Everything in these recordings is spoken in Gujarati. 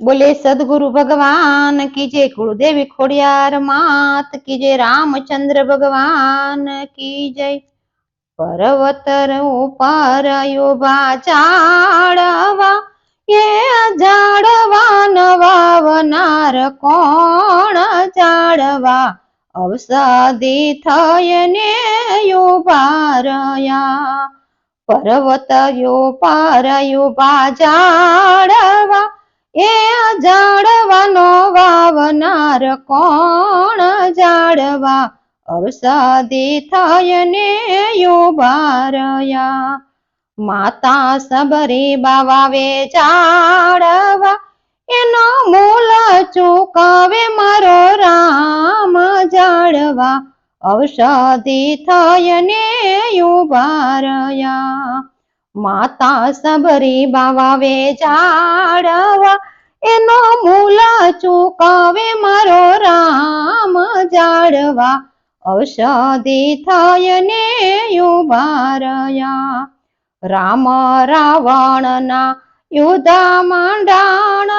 બોલે, સદગુરુ ભગવાન કી જય કુળદેવી ખોડિયાર માત, કી રામચંદ્ર ભગવાન કી જય પર્વતર ઉપર બા ચાળવા, એ જાડવા નવાવનાર કોણ જાડવા અવસાદી થયને ઊભા રહ્યા પર્વતયો પારયો બાજાડવા એ જાડવાનો વાવનાર કોણ જાડવા? અવસાદી થયને યુબારયા માતા સબરી બાવાવે જાડવા. એનો મૂલ ચૂકાવે મારો રામ જાડવા. થાય ને ઉભારયા માતા સબરી બાવાવે જાડવા એનો મૂલા ચૂકવે મારો રામ જાડવા. ઔષધિ થયને યુબારયા રામ રાવણના યુદ્ધ માંડાણ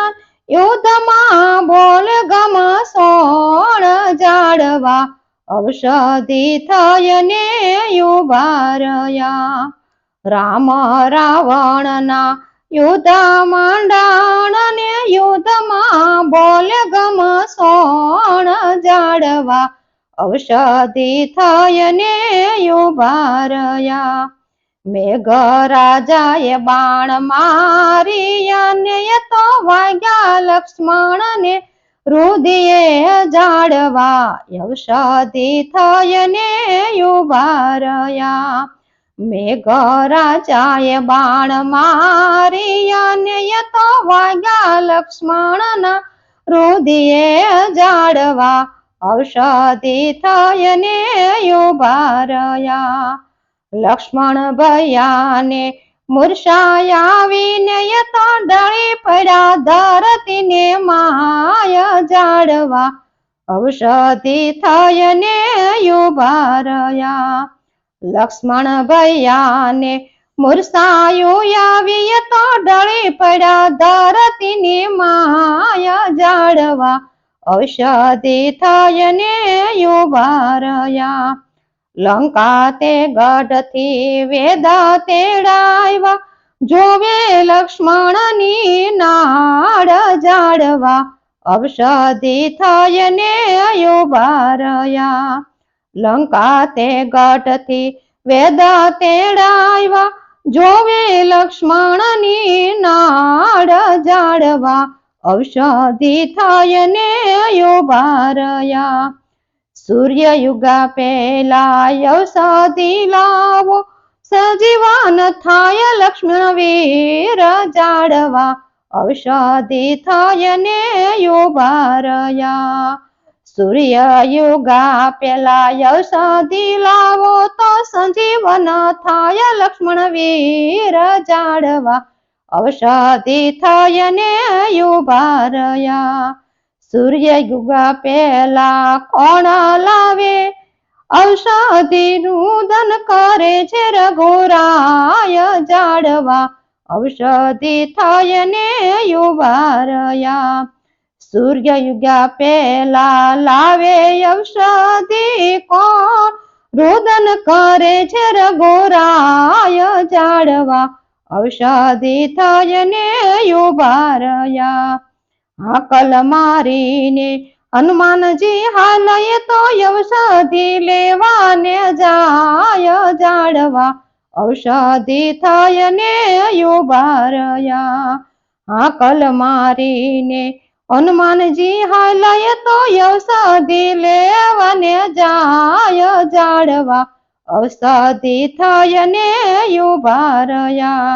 યુદ્ધમાં બોલ ગમ સોણ જાડવા. ઔષધિ થયને ઉભારયા રામ રાવણના યુદ્ધ માંડાણ ને યુદ્ધમાં બોલ ગમ સોણ જાડવા. ઔષધિ થયને ઉભારયા મેઘ રાજાએ બાણ મારિયાને તો વાગ્યા લક્ષ્મણને રુદિયે જાડવા. ઔષધિ થયને ઉભારયા મેઘ રાજાએ બાણ મારિયાને તો વાગ્યા લક્ષ્મણના રુદિએ જાડવા ઔષધિ થયને ઉભારયા. લક્ષ્મણ ભયાને મૂર્છાયાવીને તો ડળી પડ્યા, ધરતીને માય જાડવા ઔષધિ થયને ઉભારયા. લક્ષ્મણ ભૈયાને મુરસાયો આવીએ તો ડળી પડ્યા ધરતીને માયા જાળવા. ઔષધિ થયને યુવારયા. લંકા તે ગઢથી વેદા તેડાવ્યા જોવે લક્ષ્મણની નાડ જાળવા. ઔષધિ થયને ઉભારયા લંકા તે ગઢથી વેદ તેડાવ્યા જોવે લક્ષ્મણની નાડ જાડવા ઔષધિ થયને ઉભારયા સૂર્ય યુગા પેલા ઔષધિ લાવો, સજીવાન થાય લક્ષ્મણ વીર જાડવા ઔષધિ થાય ને સૂર્ય યુગા પેલા ઔષધિ લાવો તો સંજીવન થાય લક્ષ્મણ વીર જાડવા. ઔષધિ થયને યુભારયા સૂર્ય યુગા પેલા કોણ લાવે? ઔષધિ રુદન કરે છે રઘુરાય જાડવા. ઔષધિ થયને ઉભારયા સૂર્ય યુગા પેલા લાવે ઔષધિ કોણ? રુદન કરે છે રઘોરાય જાડવા ઔષધિ થયને યુભારયા હાકલ મારીને હનુમાનજી હાલય તો ઔષધિ લેવાને જાય જાડવા ઔષધિ થયને યુભારયા હાકલ મારીને હનુમાનજી હાલય તો ઔષધિ લેવાને જાય જાડવા ઔષધિ થયને ઉભારયા.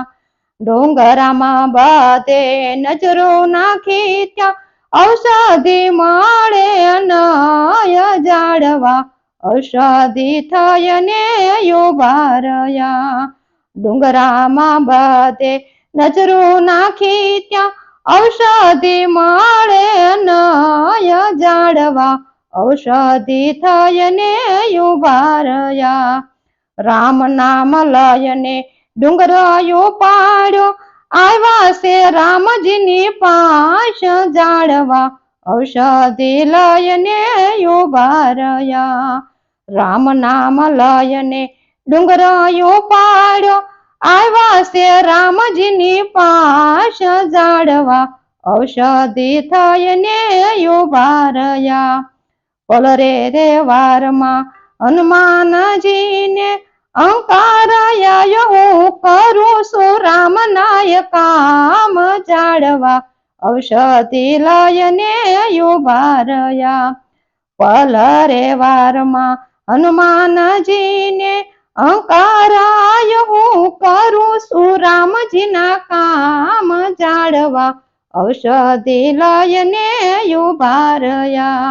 ડોંગરામાં બધે નજરો નાખી ત્યાં ઔષધિ મળે નાય જાડવા ઔષધિ થયને ઉભારયા. ડુંગરામાં બધે નજરો નાખી ત્યાં ઔષધિ મળે નાય જાડવા ઔષધિ થયને યુભારયા રામ નામ લયને ડુંગરાયો પાડ્યો, આવ્યા છે રામજીની પાશ જાળવા, ઔષધિ લયને ઊભા રહ્યા રામ નામ લયને ડુંગરાયો પાડ્યો છે રામજીની પાશ જાળવા. ઔષધિ થાય ને રહ્યા પલરે રે વારમાં હનુમાનજીને અંકારાયા હું કરું છું રામ નાય કામ જાળવા. ઔષધિ લાય ને રહ્યા પલરે વારમાં હનુમાનજીને અંકારાય હું કરું છું રામજીના કામ જાળવા. ઔષધિ લયને યુભારયા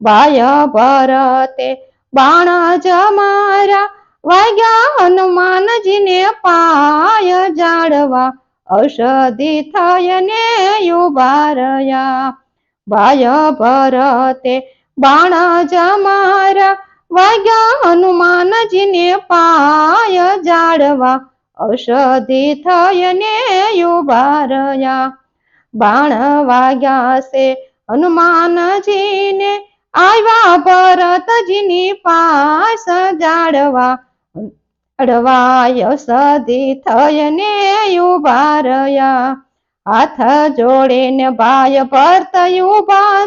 બાય ભરતે બાણ જમારા વાગ્યા હનુમાનજીને પાય જાળવા. ઔષધિ થયને ઊભા રહ્યા બાય ભરતે બાણ જમારા વાગ્યા હનુમાનજીને પાય જાળવા. ઔષધિ થયને ઊભા રહ્યા બાણ વાગ્યા છે. હનુમાનજીને આવ્યા ભરતજીની પાસ જાળવા. અડવાય સદી થયને ઊભા રહ્યા હાથ જોડીને ભાઈ ભરત ઊભા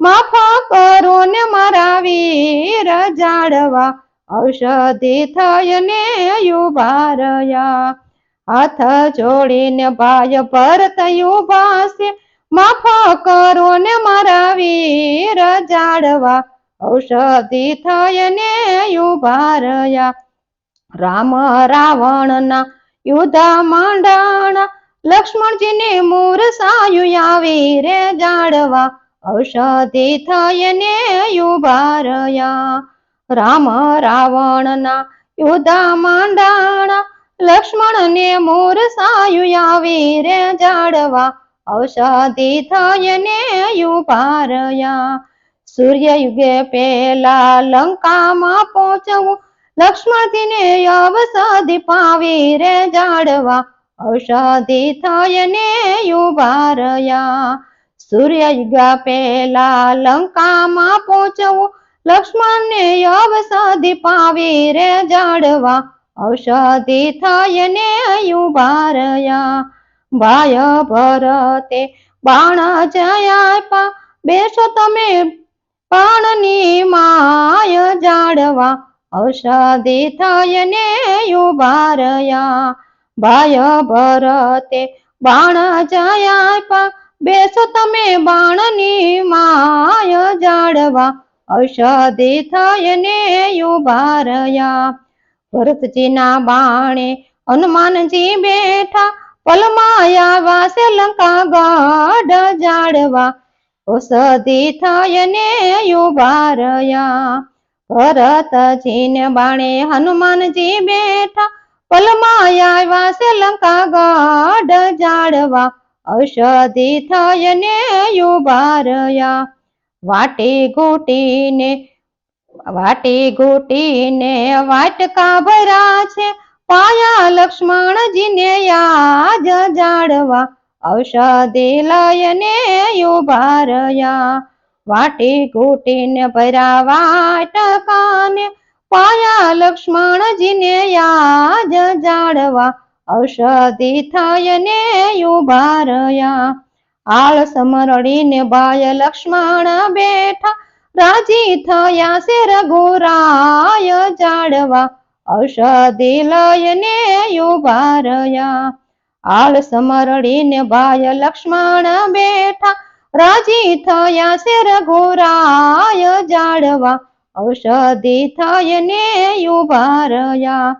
માફ કરો ને મારા વીર જાળવા ઔષધિ થયને ને રહ્યા હાથ જોડીને ભાઈ ભરત યુભાશે માફા કરો ને મારા વીર જાળવા ઔષધિ થયને ને યુભારયા રામ રાવણના યુધા માંડાણા. લક્ષ્મણજીને મૂરસાયું આવી રે જાળવા ઔષધિ થાય ને રહ્યા રામ રાવણના યુધા માંડાણા, લક્ષ્મણને મોર સાયુયા રે જાડવા. ઔષધિ થાય ને રહ્યા સૂર્ય યુગે પેલા લંકામાં પહોંચવું, લક્ષ્મણજીને અવસાધિ પાવી રે જાડવા. ઔષધિ થયને ઊભા રહ્યા સૂર્યયુગ પેલા લંકામાં પહોંચવું. લક્ષ્મણને અવસાદી પાવી રે જાડવા ઔષધિ થયને ઊભા રહ્યા ભાય ભરતે બાણ જયા બેસો તમે પાણની માય જાડવા ઔષધિ થયને ઊભા રહ્યા ભાય ભરતે બાણ જયા બેસો તમે બાણની માય જાળવા ઔષધિ થયને ને રહ્યા ભરતજીના બાણે હનુમાનજી બેઠા, પલમાયા વાસે લંકા ગાઢ જાળવા ઔષધિ થાય ને રહ્યા ભરતજીને બાણે હનુમાનજી બેઠા, પલમાયા વાસે લંકા ગાઢ જાળવા ઔષધિ થાય ને યુબારયા. વાટે ગોટીને વાટે ગોટીને વાટકા ભરા છે. પાયા લક્ષ્મણજીને યાદ જાળવા. ઔષધિ લયને ઊભા વાટે ઘૂટીને ભર્યા વાટકાને પાયા લક્ષ્મણજીને યાદ જાળવા. ઔષધિ થાય ને ઉભારયા. આળસ મરડીને બાય લક્ષ્મણ બેઠા. રાજી થયા છે રઘુરાય જાડવા. ઔષધિ લયને ઊભા રહ્યા આળ સમરડીને બાય લક્ષ્મણ બેઠા. રાજી થયા છે રઘુરાય જાડવા. ઔષધિ થાય ને રહ્યા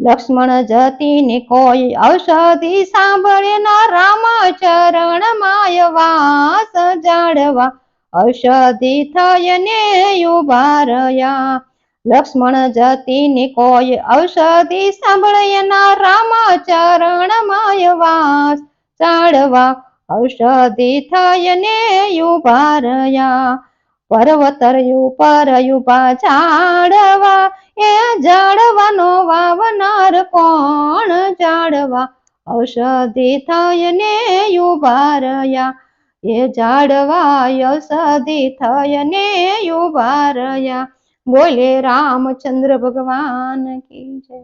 લક્ષ્મણ જતીને કોઈ ઔષધિ સાંભળે ના રામ ચરણ માય વાસ જાળવા. ઔષધિ થયને ઊભા રહ્યા લક્ષ્મણ જતીને કોઈ ઔષધિ સાંભળે ના રામ ચરણ માય વાસ જાળવા. ઔષધિ થયને ઊભા રહ્યા પર્વતર ઉપર ઊભા એ જાડવાનો વાવનાર કોણ જાડવા ઔષધિ થાય ને યુભારયા એ જાડવા ઔષધિ થાય ને યુભારયા બોલે રામચંદ્ર ભગવાન કી જય.